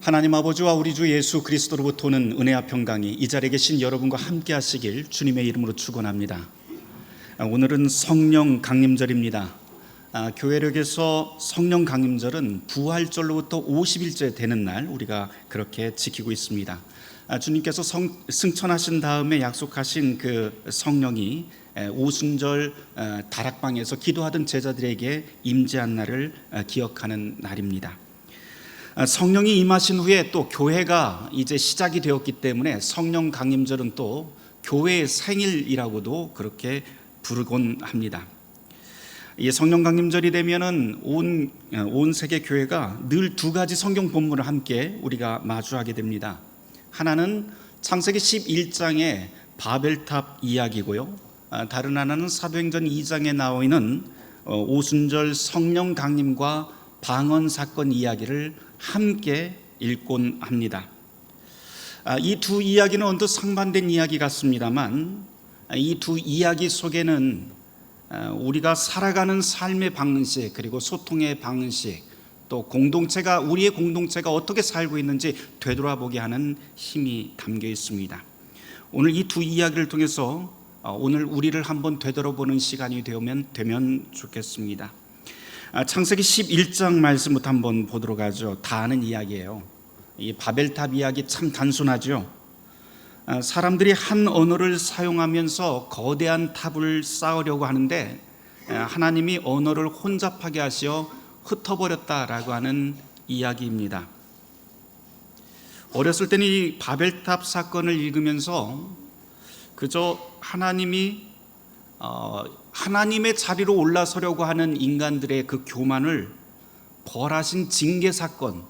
하나님 아버지와 우리 주 예수 그리스도로부터 오는 은혜와 평강이 이 자리에 계신 여러분과 함께 하시길 주님의 이름으로 축원합니다. 아, 오늘은 성령 강림절입니다. 아, 교회력에서 성령 강림절은 부활절로부터 50일째 되는 날 우리가 그렇게 지키고 있습니다. 아, 주님께서 성, 승천하신 다음에 약속하신 그 성령이 에, 오순절 어, 다락방에서 기도하던 제자들에게 임재한 날을 어, 기억하는 날입니다. 아, 성령이 임하신 후에 또 교회가 이제 시작이 되었기 때문에 성령 강림절은 또 교회의 생일이라고도 그렇게 부르곤 합니다. 이 성령 강림절이 되면은 온, 온 세계 교회가 늘 두 가지 성경 본문을 함께 우리가 마주하게 됩니다. 하나는 창세기 11장의 바벨탑 이야기고요. 아, 다른 하나는 사도행전 2장에 나와 있는 어, 오순절 성령 강림과 방언 사건 이야기를 함께 읽곤 합니다. 아, 이두 이야기는 언뜻 상반된 이야기 같습니다만 아, 이두 이야기 속에는 아, 우리가 살아가는 삶의 방식 그리고 소통의 방식 또 공동체가 우리의 공동체가 어떻게 살고 있는지 되돌아보게 하는 힘이 담겨 있습니다. 오늘 이 두 이야기를 통해서 어, 오늘 우리를 한번 되돌아보는 시간이 되면 되면 좋겠습니다. 아, 창세기 11장 말씀부터 한번 보도록 하죠. 다 아는 이야기예요. 이 바벨탑 이야기 참 단순하죠. 아, 사람들이 한 언어를 사용하면서 거대한 탑을 쌓으려고 하는데 아, 하나님이 언어를 혼잡하게 하시어 흩어버렸다라고 하는 이야기입니다. 어렸을 때는 이 바벨탑 사건을 읽으면서 그저 하나님이 어, 하나님의 자리로 올라서려고 하는 인간들의 그 교만을 벌하신 징계 사건,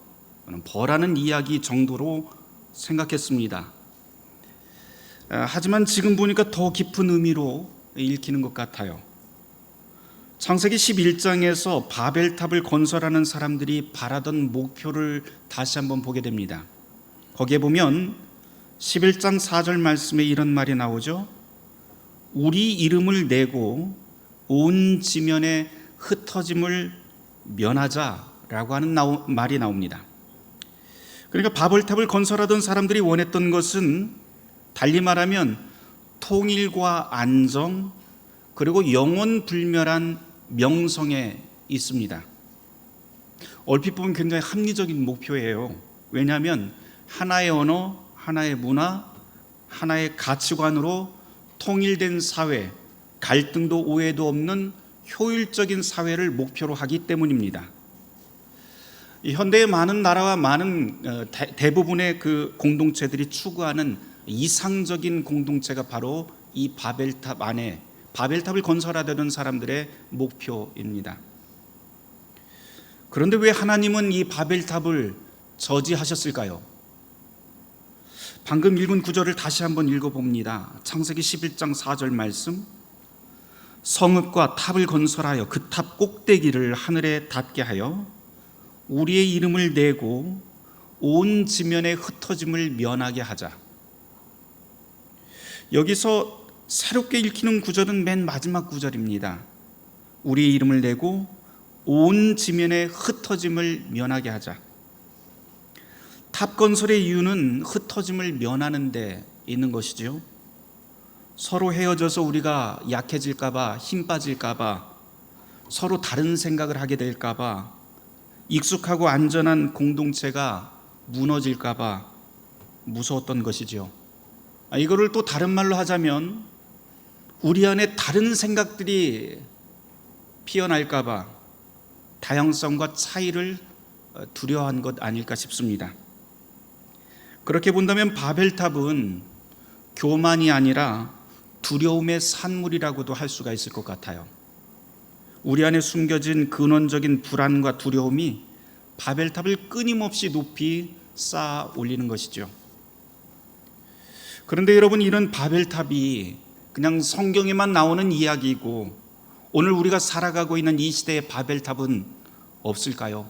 벌하는 이야기 정도로 생각했습니다. 아, 하지만 지금 보니까 더 깊은 의미로 읽히는 것 같아요. 창세기 11장에서 바벨탑을 건설하는 사람들이 바라던 목표를 다시 한번 보게 됩니다. 거기에 보면 11장 4절 말씀에 이런 말이 나오죠. 우리 이름을 내고 온 지면에 흩어짐을 면하자라고 하는 나오, 말이 나옵니다. 그러니까 바벨탑을 건설하던 사람들이 원했던 것은 달리 말하면 통일과 안정 그리고 영원 불멸한 명성에 있습니다. 얼핏 보면 굉장히 합리적인 목표예요. 왜냐하면 하나의 언어, 하나의 문화, 하나의 가치관으로 통일된 사회, 갈등도 오해도 없는 효율적인 사회를 목표로 하기 때문입니다. 현대의 많은 나라와 많은 어, 대부분의 그 공동체들이 추구하는 이상적인 공동체가 바로 이 바벨탑 안에 바벨탑을 건설하려는 사람들의 목표입니다. 그런데 왜 하나님은 이 바벨탑을 저지하셨을까요? 방금 읽은 구절을 다시 한번 읽어봅니다. 창세기 11장 4절 말씀. 성읍과 탑을 건설하여 그 탑 꼭대기를 하늘에 닿게 하여 우리의 이름을 내고 온 지면에 흩어짐을 면하게 하자. 여기서 새롭게 읽히는 구절은 맨 마지막 구절입니다. 우리의 이름을 내고 온 지면에 흩어짐을 면하게 하자. 탑 건설의 이유는 흩어짐을 면하는 데 있는 것이지요. 서로 헤어져서 우리가 약해질까봐, 힘 빠질까봐, 서로 다른 생각을 하게 될까봐, 익숙하고 안전한 공동체가 무너질까봐 무서웠던 것이죠. 아, 이거를 또 다른 말로 하자면, 우리 안에 다른 생각들이 피어날까봐 다양성과 차이를 두려워한 것 아닐까 싶습니다. 그렇게 본다면 바벨탑은 교만이 아니라 두려움의 산물이라고도 할 수가 있을 것 같아요. 우리 안에 숨겨진 근원적인 불안과 두려움이 바벨탑을 끊임없이 높이 쌓아 올리는 것이죠. 그런데 여러분 이런 바벨탑이 그냥 성경에만 나오는 이야기이고 오늘 우리가 살아가고 있는 이 시대의 바벨탑은 없을까요?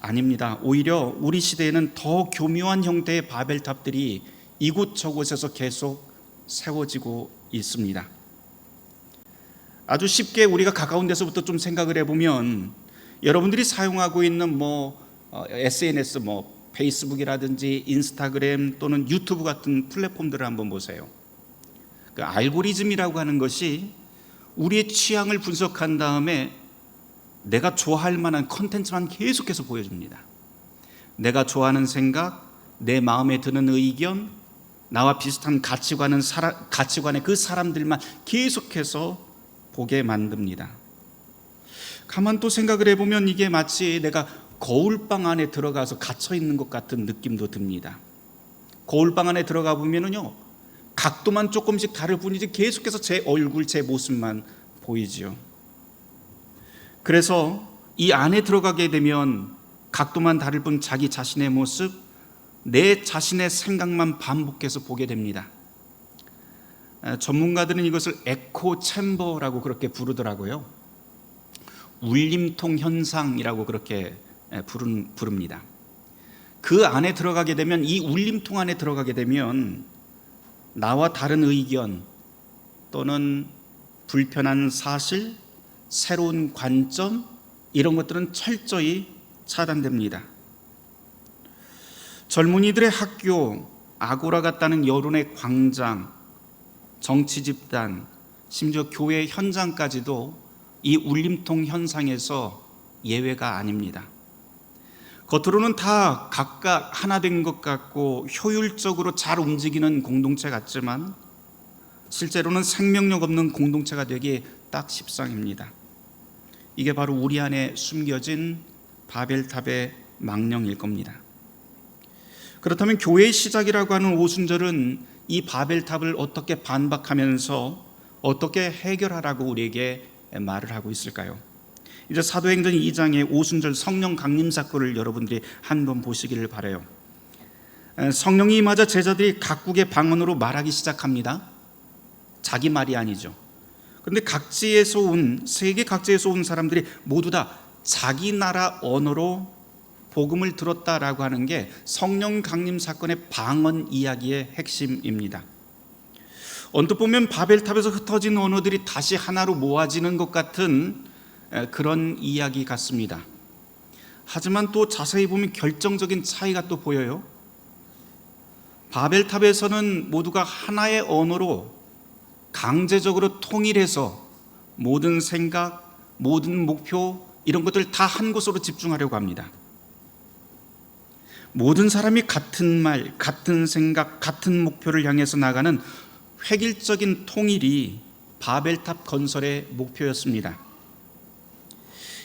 아닙니다. 오히려 우리 시대에는 더 교묘한 형태의 바벨탑들이 이곳저곳에서 계속 세워지고 있습니다. 아주 쉽게 우리가 가까운 데서부터 좀 생각을 해보면 여러분들이 사용하고 있는 뭐 어, SNS 뭐 페이스북이라든지 인스타그램 또는 유튜브 같은 플랫폼들을 한번 보세요. 그 알고리즘이라고 하는 것이 우리의 취향을 분석한 다음에 내가 좋아할 만한 컨텐츠만 계속해서 보여줍니다. 내가 좋아하는 생각, 내 마음에 드는 의견, 나와 비슷한 가치관은 사라, 가치관의 그 사람들만 계속해서 보게 만듭니다. 가만 또 생각을 해보면 이게 마치 내가 거울방 안에 들어가서 갇혀 있는 것 같은 느낌도 듭니다. 거울방 안에 들어가 보면은요 각도만 조금씩 다를 뿐이지 계속해서 제 얼굴, 제 모습만 보이지요. 그래서 이 안에 들어가게 되면 각도만 다를 뿐 자기 자신의 모습, 내 자신의 생각만 반복해서 보게 됩니다. 전문가들은 이것을 에코 챔버라고 그렇게 부르더라고요. 울림통 현상이라고 그렇게 부른, 부릅니다. 그 안에 들어가게 되면 이 울림통 안에 들어가게 되면 나와 다른 의견 또는 불편한 사실, 새로운 관점 이런 것들은 철저히 차단됩니다. 젊은이들의 학교, 아고라 같다는 여론의 광장, 정치 집단, 심지어 교회 현장까지도 이 울림통 현상에서 예외가 아닙니다. 겉으로는 다 각각 하나 된 것 같고 효율적으로 잘 움직이는 공동체 같지만 실제로는 생명력 없는 공동체가 되기 딱 십상입니다. 이게 바로 우리 안에 숨겨진 바벨탑의 망령일 겁니다. 그렇다면 교회의 시작이라고 하는 오순절은 이 바벨탑을 어떻게 반박하면서 어떻게 해결하라고 우리에게 말을 하고 있을까요? 이제 사도행전 2장의 오순절 성령 강림 사건을 여러분들이 한번 보시기를 바래요. 성령이 임하자 제자들이 각국의 방언으로 말하기 시작합니다. 자기 말이 아니죠. 그런데 각지에서 온 세계 각지에서 온 사람들이 모두 다 자기 나라 언어로 복음을 들었다라고 하는 게 성령 강림 사건의 방언 이야기의 핵심입니다. 언뜻 보면 바벨탑에서 흩어진 언어들이 다시 하나로 모아지는 것 같은 그런 이야기 같습니다. 하지만 또 자세히 보면 결정적인 차이가 또 보여요. 바벨탑에서는 모두가 하나의 언어로 강제적으로 통일해서 모든 생각, 모든 목표 이런 것들 다 한 곳으로 집중하려고 합니다. 모든 사람이 같은 말, 같은 생각, 같은 목표를 향해서 나가는 획일적인 통일이 바벨탑 건설의 목표였습니다.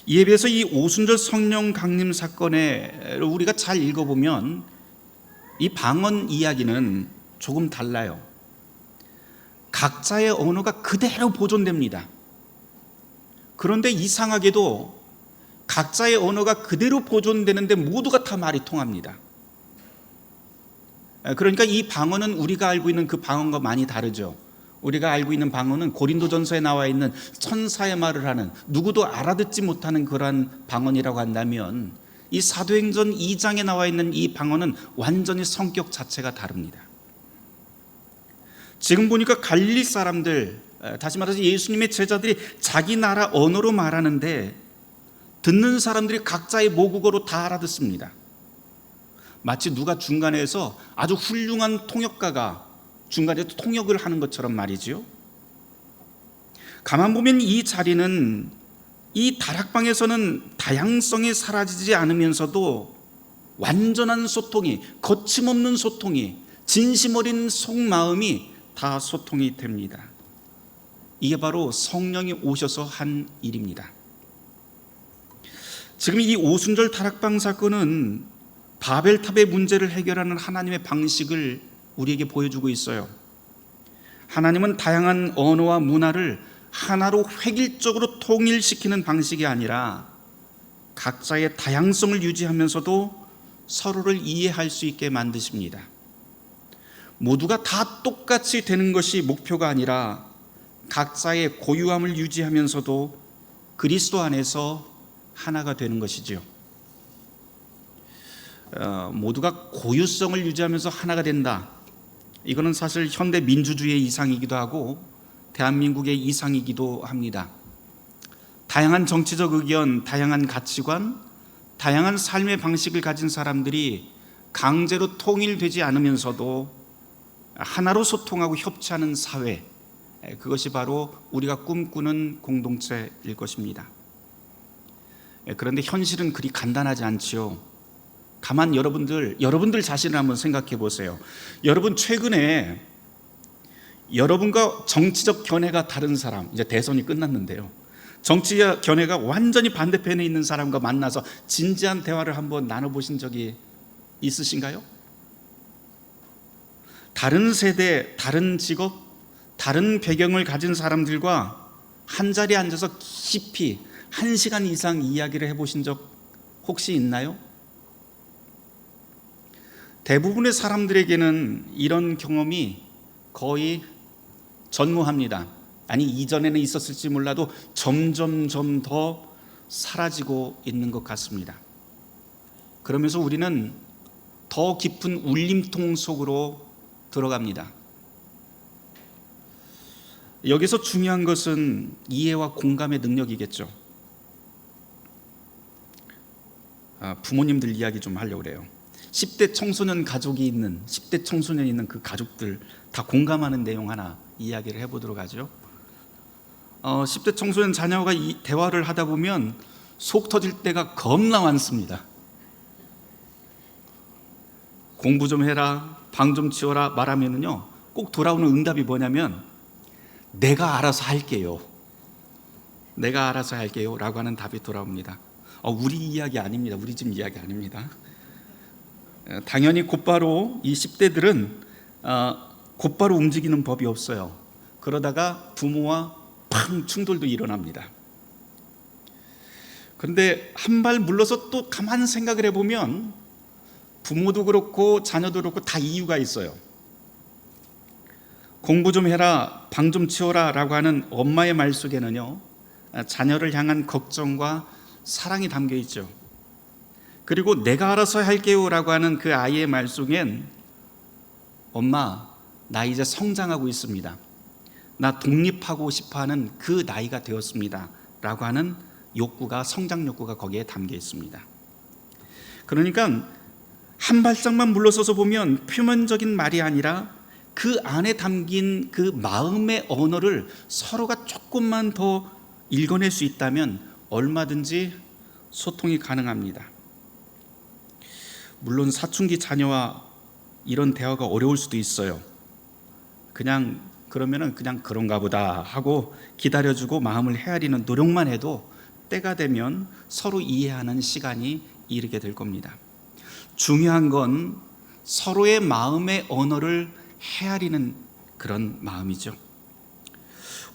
이에 비해서 이 오순절 성령 강림 사건에 우리가 잘 읽어보면 이 방언 이야기는 조금 달라요. 각자의 언어가 그대로 보존됩니다. 그런데 이상하게도 각자의 언어가 그대로 보존되는데 모두가 다 말이 통합니다. 그러니까 이 방언은 우리가 알고 있는 그 방언과 많이 다르죠. 우리가 알고 있는 방언은 고린도전서에 나와 있는 천사의 말을 하는 누구도 알아듣지 못하는 그러한 방언이라고 한다면 이 사도행전 2장에 나와 있는 이 방언은 완전히 성격 자체가 다릅니다. 지금 보니까 갈릴리 사람들 다시 말해서 예수님의 제자들이 자기 나라 언어로 말하는데 듣는 사람들이 각자의 모국어로 다 알아듣습니다. 마치 누가 중간에서 아주 훌륭한 통역가가 중간에 통역을 하는 것처럼 말이지요. 가만 보면 이 자리는 이 다락방에서는 다양성이 사라지지 않으면서도 완전한 소통이 거침없는 소통이 진심 어린 속마음이 다 소통이 됩니다. 이게 바로 성령이 오셔서 한 일입니다. 지금 이 오순절 다락방 사건은 바벨탑의 문제를 해결하는 하나님의 방식을 우리에게 보여주고 있어요. 하나님은 다양한 언어와 문화를 하나로 획일적으로 통일시키는 방식이 아니라 각자의 다양성을 유지하면서도 서로를 이해할 수 있게 만드십니다. 모두가 다 똑같이 되는 것이 목표가 아니라 각자의 고유함을 유지하면서도 그리스도 안에서 하나가 되는 것이지요. 어, 모두가 고유성을 유지하면서 하나가 된다. 이거는 사실 현대 민주주의의 이상이기도 하고 대한민국의 이상이기도 합니다. 다양한 정치적 의견, 다양한 가치관, 다양한 삶의 방식을 가진 사람들이 강제로 통일되지 않으면서도 하나로 소통하고 협치하는 사회 그것이 바로 우리가 꿈꾸는 공동체일 것입니다. 그런데 현실은 그리 간단하지 않지요. 가만 여러분들 여러분들 자신을 한번 생각해 보세요. 여러분 최근에 여러분과 정치적 견해가 다른 사람 이제 대선이 끝났는데요. 정치적 견해가 완전히 반대편에 있는 사람과 만나서 진지한 대화를 한번 나눠 보신 적이 있으신가요? 다른 세대, 다른 직업, 다른 배경을 가진 사람들과 한 자리에 앉아서 깊이 한 시간 이상 이야기를 해보신 적 혹시 있나요? 대부분의 사람들에게는 이런 경험이 거의 전무합니다. 아니 이전에는 있었을지 몰라도 점점점 더 사라지고 있는 것 같습니다. 그러면서 우리는 더 깊은 울림통 속으로 들어갑니다. 여기서 중요한 것은 이해와 공감의 능력이겠죠. 아, 부모님들 이야기 좀 하려고 그래요. 10대 청소년 가족이 있는 10대 청소년이 있는 그 가족들 다 공감하는 내용 하나 이야기를 해보도록 하죠. 어, 10대 청소년 자녀가 이 대화를 하다 보면 속 터질 때가 겁나 많습니다. 공부 좀 해라, 방 좀 치워라 말하면은요, 꼭 돌아오는 응답이 뭐냐면 내가 알아서 할게요. 내가 알아서 할게요. 라고 하는 답이 돌아옵니다. 어, 우리 이야기 아닙니다. 우리 집 이야기 아닙니다. 어, 당연히 곧바로 이 10대들은 어, 곧바로 움직이는 법이 없어요. 그러다가 부모와 팡 충돌도 일어납니다. 그런데 한 발 물러서 또 가만 생각을 해보면 부모도 그렇고 자녀도 그렇고 다 이유가 있어요. 공부 좀 해라, 방 좀 치워라 라고 하는 엄마의 말 속에는요, 자녀를 향한 걱정과 사랑이 담겨 있죠. 그리고 내가 알아서 할게요 라고 하는 그 아이의 말 속엔 엄마, 나 이제 성장하고 있습니다. 나 독립하고 싶어 하는 그 나이가 되었습니다. 라고 하는 욕구가, 성장 욕구가 거기에 담겨 있습니다. 그러니까 한 발짝만 물러서서 보면 표면적인 말이 아니라 그 안에 담긴 그 마음의 언어를 서로가 조금만 더 읽어낼 수 있다면 얼마든지 소통이 가능합니다. 물론 사춘기 자녀와 이런 대화가 어려울 수도 있어요. 그냥 그러면은 그냥 그런가 보다 하고 기다려주고 마음을 헤아리는 노력만 해도 때가 되면 서로 이해하는 시간이 이르게 될 겁니다. 중요한 건 서로의 마음의 언어를 헤아리는 그런 마음이죠.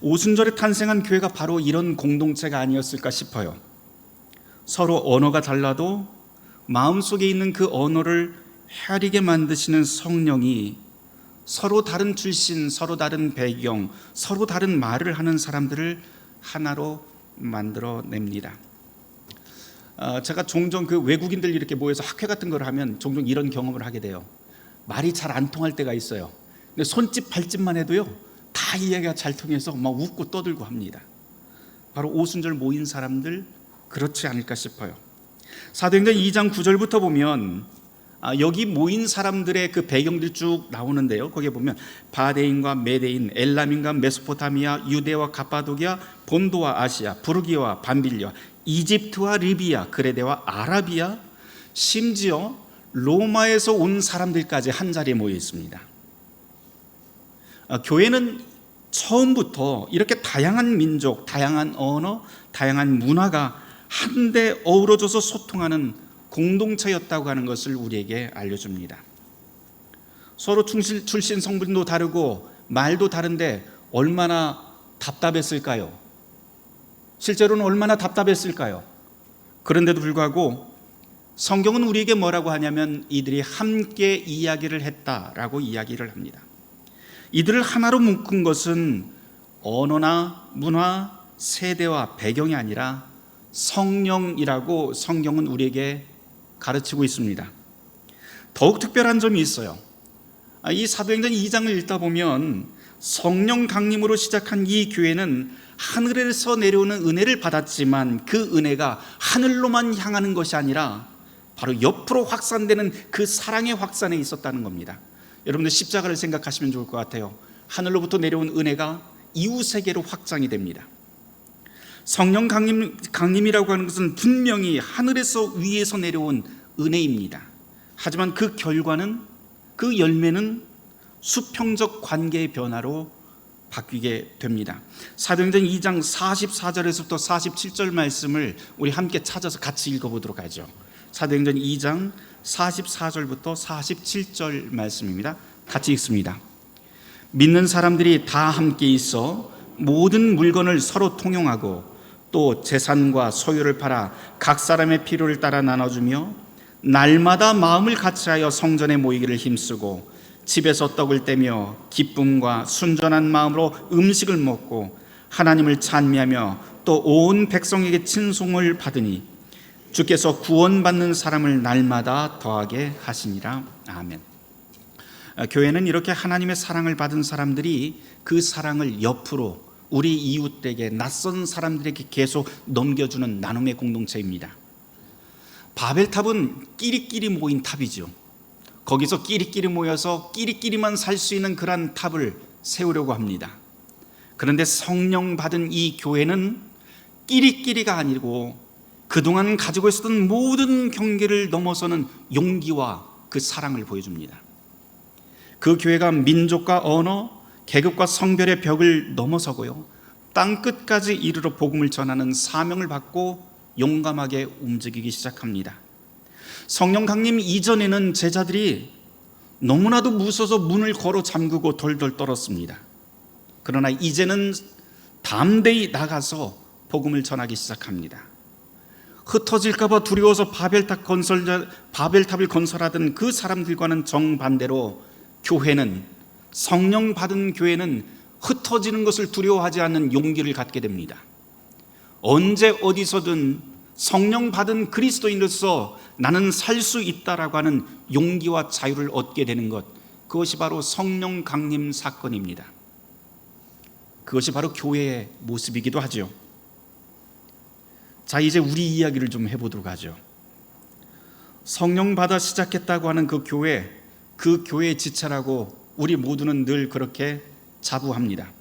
오순절에 탄생한 교회가 바로 이런 공동체가 아니었을까 싶어요. 서로 언어가 달라도 마음속에 있는 그 언어를 헤아리게 만드시는 성령이 서로 다른 출신, 서로 다른 배경, 서로 다른 말을 하는 사람들을 하나로 만들어냅니다. 어, 제가 종종 그 외국인들 이렇게 모여서 학회 같은 걸 하면 종종 이런 경험을 하게 돼요. 말이 잘 안 통할 때가 있어요. 근데 손짓 발짓만 해도요 다 이야기가 잘 통해서 막 웃고 떠들고 합니다. 바로 오순절 모인 사람들 그렇지 않을까 싶어요. 사도행전 2장 9절부터 보면 아, 여기 모인 사람들의 그 배경들 쭉 나오는데요. 거기에 보면 바데인과 메데인, 엘람인과 메소포타미아, 유대와 가파도기아, 본도와 아시아, 부르기와 반빌리아, 이집트와 리비아, 그레데와 아라비아, 심지어 로마에서 온 사람들까지 한 자리에 모여 있습니다. 아, 교회는 처음부터 이렇게 다양한 민족, 다양한 언어, 다양한 문화가 한데 어우러져서 소통하는 공동체였다고 하는 것을 우리에게 알려줍니다. 서로 출신, 출신 성분도 다르고 말도 다른데 얼마나 답답했을까요? 실제로는 얼마나 답답했을까요? 그런데도 불구하고 성경은 우리에게 뭐라고 하냐면 이들이 함께 이야기를 했다라고 이야기를 합니다. 이들을 하나로 묶은 것은 언어나 문화, 세대와 배경이 아니라 성령이라고 성경은 우리에게 가르치고 있습니다. 더욱 특별한 점이 있어요. 이 사도행전 2장을 읽다 보면 성령 강림으로 시작한 이 교회는 하늘에서 내려오는 은혜를 받았지만 그 은혜가 하늘로만 향하는 것이 아니라 바로 옆으로 확산되는 그 사랑의 확산에 있었다는 겁니다. 여러분들 십자가를 생각하시면 좋을 것 같아요. 하늘로부터 내려온 은혜가 이웃 세계로 확장이 됩니다. 성령 강림, 강림이라고 하는 것은 분명히 하늘에서 위에서 내려온 은혜입니다. 하지만 그 결과는 그 열매는 수평적 관계의 변화로 바뀌게 됩니다. 사도행전 2장 44절에서부터 47절 말씀을 우리 함께 찾아서 같이 읽어보도록 하죠. 사도행전 2장 44절부터 47절 말씀입니다. 같이 읽습니다. 믿는 사람들이 다 함께 있어 모든 물건을 서로 통용하고 또 재산과 소유를 팔아 각 사람의 필요를 따라 나눠주며 날마다 마음을 같이하여 성전에 모이기를 힘쓰고 집에서 떡을 떼며 기쁨과 순전한 마음으로 음식을 먹고 하나님을 찬미하며 또 온 백성에게 친송을 받으니 주께서 구원받는 사람을 날마다 더하게 하시니라 아멘. 아, 교회는 이렇게 하나님의 사랑을 받은 사람들이 그 사랑을 옆으로 우리 이웃에게 낯선 사람들에게 계속 넘겨주는 나눔의 공동체입니다. 바벨탑은 끼리끼리 모인 탑이죠. 거기서 끼리끼리 모여서 끼리끼리만 살 수 있는 그러한 탑을 세우려고 합니다. 그런데 성령 받은 이 교회는 끼리끼리가 아니고 그동안 가지고 있었던 모든 경계를 넘어서는 용기와 그 사랑을 보여줍니다. 그 교회가 민족과 언어, 계급과 성별의 벽을 넘어서고요. 땅 끝까지 이르러 복음을 전하는 사명을 받고 용감하게 움직이기 시작합니다. 성령 강림 이전에는 제자들이 너무나도 무서워서 문을 걸어 잠그고 돌돌 떨었습니다. 그러나 이제는 담대히 나가서 복음을 전하기 시작합니다. 흩어질까봐 두려워서 바벨탑 건설 바벨탑을 건설하던 그 사람들과는 정반대로 교회는 성령 받은 교회는 흩어지는 것을 두려워하지 않는 용기를 갖게 됩니다. 언제 어디서든 성령 받은 그리스도인으로서 나는 살 수 있다라고 하는 용기와 자유를 얻게 되는 것 그것이 바로 성령 강림 사건입니다. 그것이 바로 교회의 모습이기도 하죠. 자, 이제 우리 이야기를 좀 해보도록 하죠. 성령 받아 시작했다고 하는 그 교회, 그 교회의 지체라고 우리 모두는 늘 그렇게 자부합니다.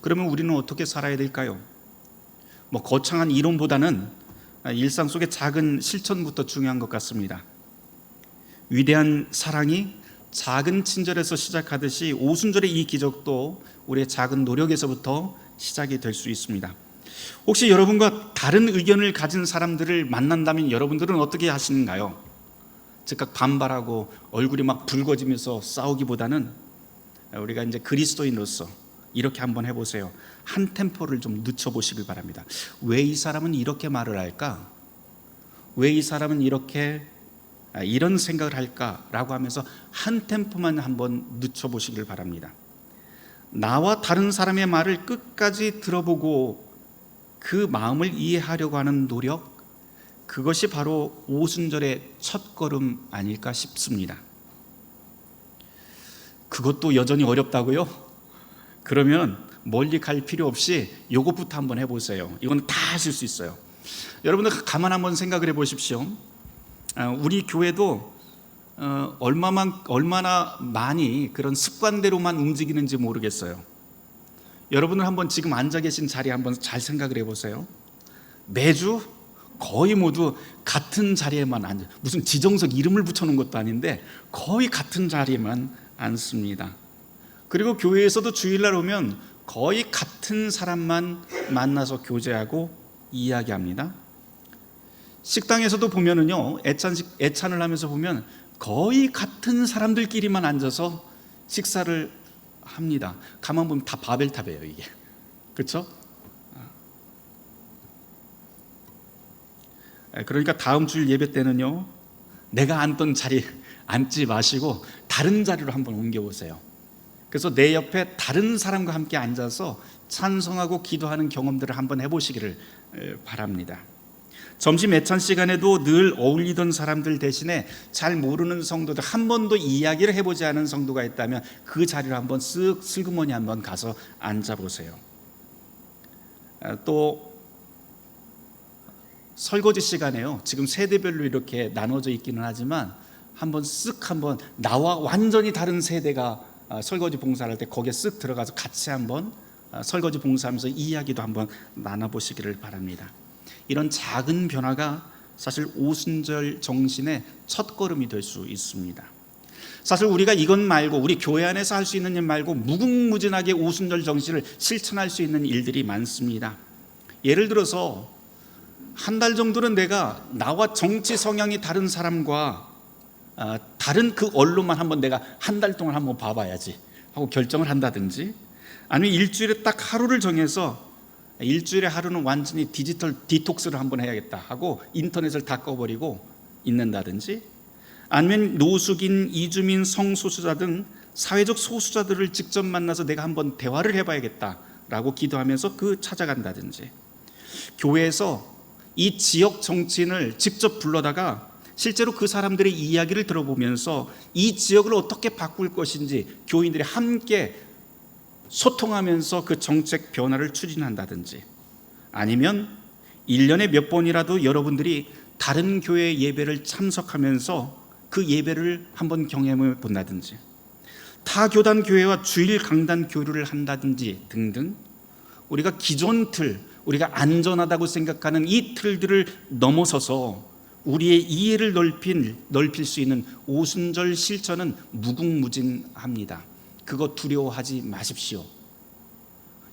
그러면 우리는 어떻게 살아야 될까요? 뭐 거창한 이론보다는 일상 속의 작은 실천부터 중요한 것 같습니다. 위대한 사랑이 작은 친절에서 시작하듯이 오순절의 이 기적도 우리의 작은 노력에서부터 시작이 될 수 있습니다. 혹시 여러분과 다른 의견을 가진 사람들을 만난다면 여러분들은 어떻게 하시는가요? 즉각 반발하고 얼굴이 막 붉어지면서 싸우기보다는 우리가 이제 그리스도인으로서 이렇게 한번 해보세요. 한 템포를 좀 늦춰보시길 바랍니다. 왜 이 사람은 이렇게 말을 할까? 왜 이 사람은 이렇게 아, 이런 생각을 할까라고 하면서 한 템포만 한번 늦춰보시길 바랍니다. 나와 다른 사람의 말을 끝까지 들어보고 그 마음을 이해하려고 하는 노력, 그것이 바로 오순절의 첫 걸음 아닐까 싶습니다. 그것도 여전히 어렵다고요? 그러면 멀리 갈 필요 없이 요것부터 한번 해보세요. 이건 다 하실 수 있어요. 여러분들 가만 한번 생각을 해보십시오. 아, 우리 교회도 어, 얼마만 얼마나 많이 그런 습관대로만 움직이는지 모르겠어요. 여러분들 한번 지금 앉아 계신 자리에 한번 잘 생각을 해보세요. 매주 거의 모두 같은 자리에만 앉아 무슨 지정석 이름을 붙여놓은 것도 아닌데 거의 같은 자리에만 앉습니다. 그리고 교회에서도 주일날 오면 거의 같은 사람만 만나서 교제하고 이야기합니다. 식당에서도 보면은요 애찬식 애찬을 하면서 보면 거의 같은 사람들끼리만 앉아서 식사를 합니다. 가만 보면 다 바벨탑이에요 이게 그렇죠? 그러니까 다음 주일 예배 때는요 내가 앉던 자리 앉지 마시고 다른 자리로 한번 옮겨 보세요. 그래서 내 옆에 다른 사람과 함께 앉아서 찬송하고 기도하는 경험들을 한번 해 보시기를 바랍니다. 점심 매찬 시간에도 늘 어울리던 사람들 대신에 잘 모르는 성도들 한 번도 이야기를 해보지 않은 성도가 있다면 그 자리를 한번 쓱 슬그머니 한번 가서 앉아 보세요. 아, 또 설거지 시간에요. 지금 세대별로 이렇게 나눠져 있기는 하지만 한번 쓱 한번 나와 완전히 다른 세대가 아, 설거지 봉사를 할때 거기에 쓱 들어가서 같이 한번 아, 설거지 봉사하면서 이야기도 한번 나눠보시기를 바랍니다. 이런 작은 변화가 사실 오순절 정신의 첫 걸음이 될 수 있습니다. 사실 우리가 이것 말고 우리 교회 안에서 할 수 있는 일 말고 무궁무진하게 오순절 정신을 실천할 수 있는 일들이 많습니다. 예를 들어서 한 달 정도는 내가 나와 정치 성향이 다른 사람과 아, 다른 그 언론만 한번 내가 한 달 동안 한번 봐봐야지 하고 결정을 한다든지 아니면 일주일에 딱 하루를 정해서 일주일에 하루는 완전히 디지털 디톡스를 한번 해야겠다 하고 인터넷을 다 꺼버리고 있는다든지 아니면 노숙인, 이주민, 성소수자 등 사회적 소수자들을 직접 만나서 내가 한번 대화를 해봐야겠다라고 기도하면서 그 찾아간다든지 교회에서 이 지역 정치인을 직접 불러다가 실제로 그 사람들의 이야기를 들어보면서 이 지역을 어떻게 바꿀 것인지 교인들이 함께 소통하면서 그 정책 변화를 추진한다든지 아니면 1년에 몇 번이라도 여러분들이 다른 교회 예배를 참석하면서 그 예배를 한번 경험해 본다든지 타 교단 교회와 주일 강단 교류를 한다든지 등등 우리가 기존 틀 우리가 안전하다고 생각하는 이 틀들을 넘어서서 우리의 이해를 넓힌 넓힐 수 있는 오순절 실천은 무궁무진합니다. 그거 두려워하지 마십시오.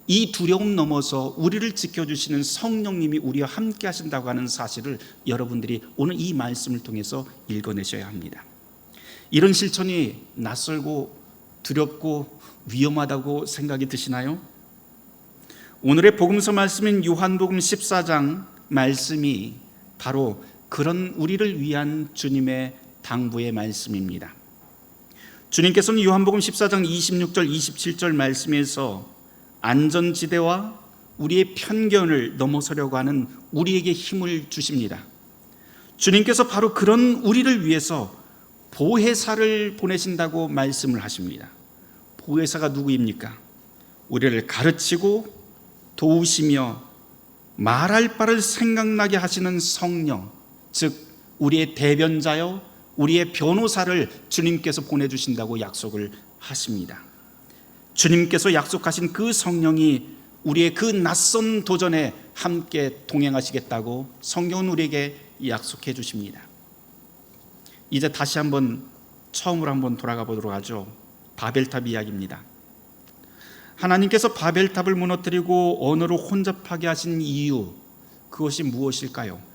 이 두려움 넘어서 우리를 지켜주시는 성령님이 우리와 함께 하신다고 하는 사실을 여러분들이 오늘 이 말씀을 통해서 읽어내셔야 합니다. 이런 실천이 낯설고 두렵고 위험하다고 생각이 드시나요? 오늘의 복음서 말씀인 요한복음 14장 말씀이 바로 그런 우리를 위한 주님의 당부의 말씀입니다. 주님께서는 요한복음 14장 26절 27절 말씀에서 안전지대와 우리의 편견을 넘어서려고 하는 우리에게 힘을 주십니다. 주님께서 바로 그런 우리를 위해서 보혜사를 보내신다고 말씀을 하십니다. 보혜사가 누구입니까? 우리를 가르치고 도우시며 말할 바를 생각나게 하시는 성령, 즉 우리의 대변자요, 우리의 변호사를 주님께서 보내주신다고 약속을 하십니다. 주님께서 약속하신 그 성령이 우리의 그 낯선 도전에 함께 동행하시겠다고 성경은 우리에게 약속해 주십니다. 이제 다시 한번 처음으로 한번 돌아가 보도록 하죠. 바벨탑 이야기입니다. 하나님께서 바벨탑을 무너뜨리고 언어로 혼잡하게 하신 이유 그것이 무엇일까요?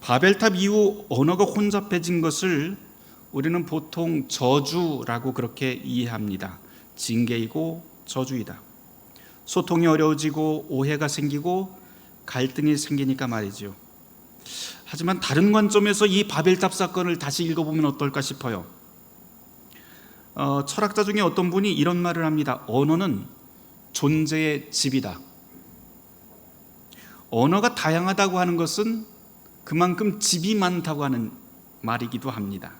바벨탑 이후 언어가 혼잡해진 것을 우리는 보통 저주라고 그렇게 이해합니다. 징계이고 저주이다. 소통이 어려워지고 오해가 생기고 갈등이 생기니까 말이죠. 하지만 다른 관점에서 이 바벨탑 사건을 다시 읽어보면 어떨까 싶어요. 어, 철학자 중에 어떤 분이 이런 말을 합니다. 언어는 존재의 집이다. 언어가 다양하다고 하는 것은 그만큼 집이 많다고 하는 말이기도 합니다.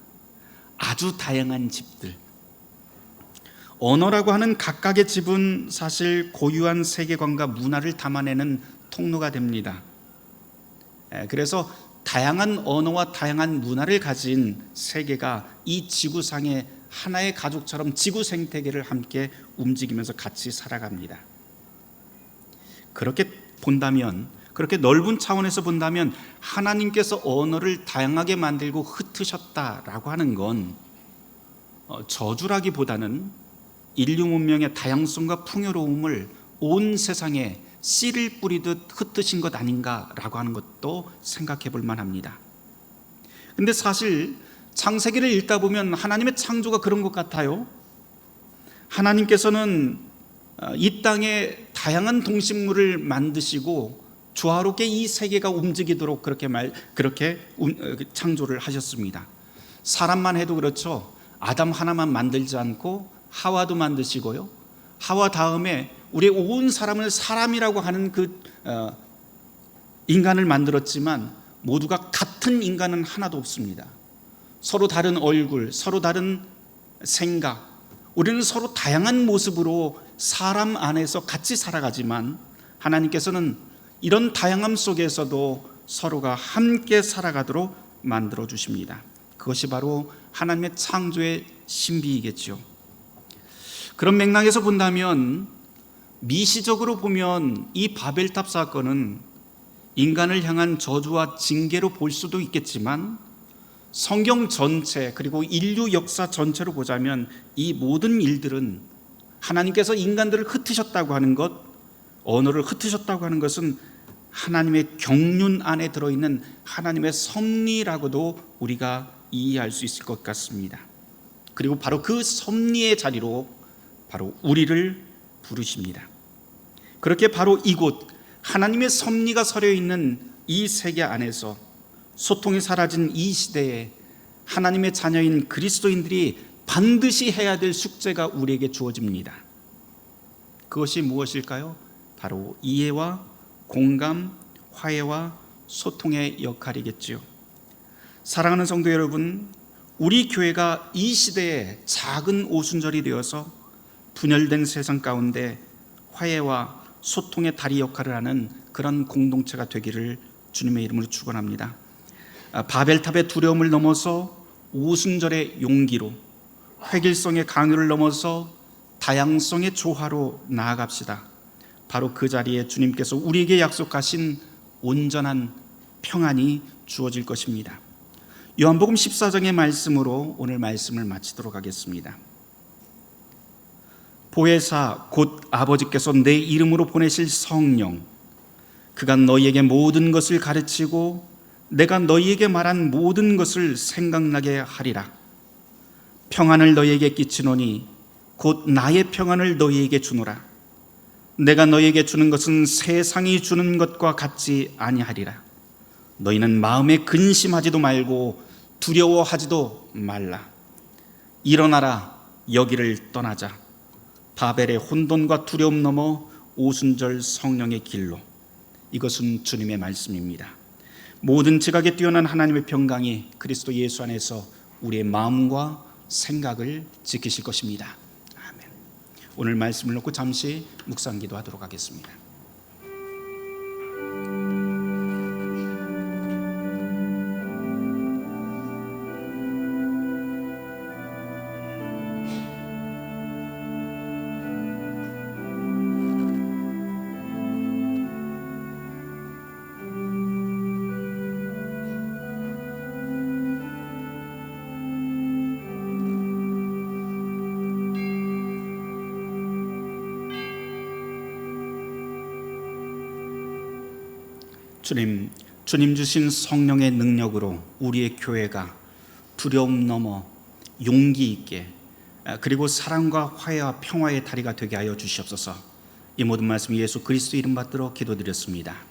아주 다양한 집들. 언어라고 하는 각각의 집은 사실 고유한 세계관과 문화를 담아내는 통로가 됩니다. 그래서 다양한 언어와 다양한 문화를 가진 세계가 이 지구상의 하나의 가족처럼 지구 생태계를 함께 움직이면서 같이 살아갑니다. 그렇게 본다면 그렇게 넓은 차원에서 본다면 하나님께서 언어를 다양하게 만들고 흩으셨다라고 하는 건 어, 저주라기보다는 인류 문명의 다양성과 풍요로움을 온 세상에 씨를 뿌리듯 흩으신 것 아닌가라고 하는 것도 생각해 볼 만합니다. 근데 사실 창세기를 읽다 보면 하나님의 창조가 그런 것 같아요. 하나님께서는 어, 이 땅에 다양한 동식물을 만드시고 조화롭게 이 세계가 움직이도록 그렇게 말 그렇게 어, 그 창조를 하셨습니다. 사람만 해도 그렇죠. 아담 하나만 만들지 않고 하와도 만드시고요. 하와 다음에 우리 온 사람을 사람이라고 하는 그 어, 인간을 만들었지만 모두가 같은 인간은 하나도 없습니다. 서로 다른 얼굴, 서로 다른 생각, 우리는 서로 다양한 모습으로 사람 안에서 같이 살아가지만 하나님께서는 이런 다양함 속에서도 서로가 함께 살아가도록 만들어 주십니다. 그것이 바로 하나님의 창조의 신비이겠죠. 그런 맥락에서 본다면 미시적으로 보면 이 바벨탑 사건은 인간을 향한 저주와 징계로 볼 수도 있겠지만 성경 전체 그리고 인류 역사 전체로 보자면 이 모든 일들은 하나님께서 인간들을 흩으셨다고 하는 것, 언어를 흩으셨다고 하는 것은 하나님의 경륜 안에 들어있는 하나님의 섭리라고도 우리가 이해할 수 있을 것 같습니다. 그리고 바로 그 섭리의 자리로 바로 우리를 부르십니다. 그렇게 바로 이곳 하나님의 섭리가 서려 있는 이 세계 안에서 소통이 사라진 이 시대에 하나님의 자녀인 그리스도인들이 반드시 해야 될 숙제가 우리에게 주어집니다. 그것이 무엇일까요? 바로 이해와 공감, 화해와 소통의 역할이겠지요. 사랑하는 성도 여러분, 우리 교회가 이 시대에 작은 오순절이 되어서 분열된 세상 가운데 화해와 소통의 다리 역할을 하는 그런 공동체가 되기를 주님의 이름으로 축원합니다. 아, 바벨탑의 두려움을 넘어서 오순절의 용기로 획일성의 강요를 넘어서 다양성의 조화로 나아갑시다. 바로 그 자리에 주님께서 우리에게 약속하신 온전한 평안이 주어질 것입니다. 요한복음 14장의 말씀으로 오늘 말씀을 마치도록 하겠습니다. 보혜사 곧 아버지께서 내 이름으로 보내실 성령 그가 너희에게 모든 것을 가르치고 내가 너희에게 말한 모든 것을 생각나게 하리라 평안을 너희에게 끼치노니 곧 나의 평안을 너희에게 주노라 내가 너희에게 주는 것은 세상이 주는 것과 같지 아니하리라 너희는 마음에 근심하지도 말고 두려워하지도 말라 일어나라 여기를 떠나자 바벨의 혼돈과 두려움 넘어 오순절 성령의 길로 이것은 주님의 말씀입니다. 모든 지각에 뛰어난 하나님의 평강이 그리스도 예수 안에서 우리의 마음과 생각을 지키실 것입니다. 오늘 말씀을 놓고 잠시 묵상 기도 하도록 하겠습니다. 주님, 주님 주신 성령의 능력으로 우리의 교회가 두려움 넘어 용기 있게 아, 그리고 사랑과 화해와 평화의 다리가 되게 하여 주시옵소서. 이 모든 말씀 예수 그리스도 이름 받들어 기도드렸습니다.